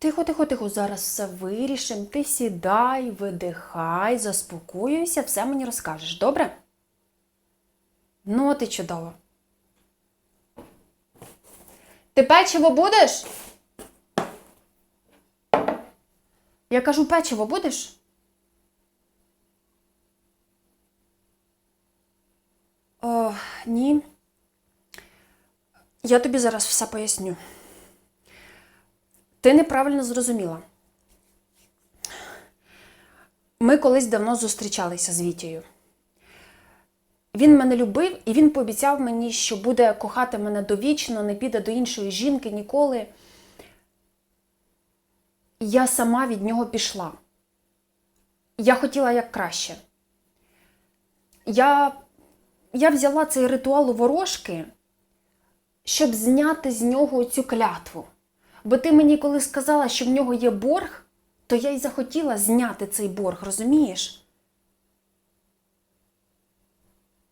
Тихо, тихо, тихо, зараз все вирішимо. Ти сідай, видихай, заспокоюйся, все мені розкажеш, добре? Ну, і чудово. Ти печиво будеш? Я кажу, печиво будеш? О, ні. Я тобі зараз все поясню. Ти неправильно зрозуміла. Ми колись давно зустрічалися з Вітєю. Він мене любив і він пообіцяв мені, що буде кохати мене довічно, не піде до іншої жінки ніколи. Я сама від нього пішла. Я хотіла як краще. Я, я взяла цей ритуал у ворожки, щоб зняти з нього цю клятву. Бо ти мені коли сказала, що в нього є борг, то я й захотіла зняти цей борг, розумієш?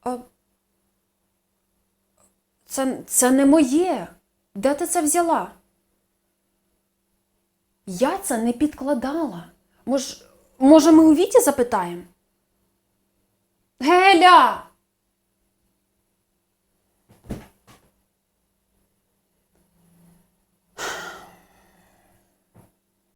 А... Це, це не моє. Де ти це взяла? Я це не підкладала. Мож, може, ми у Віті запитаємо? Геля!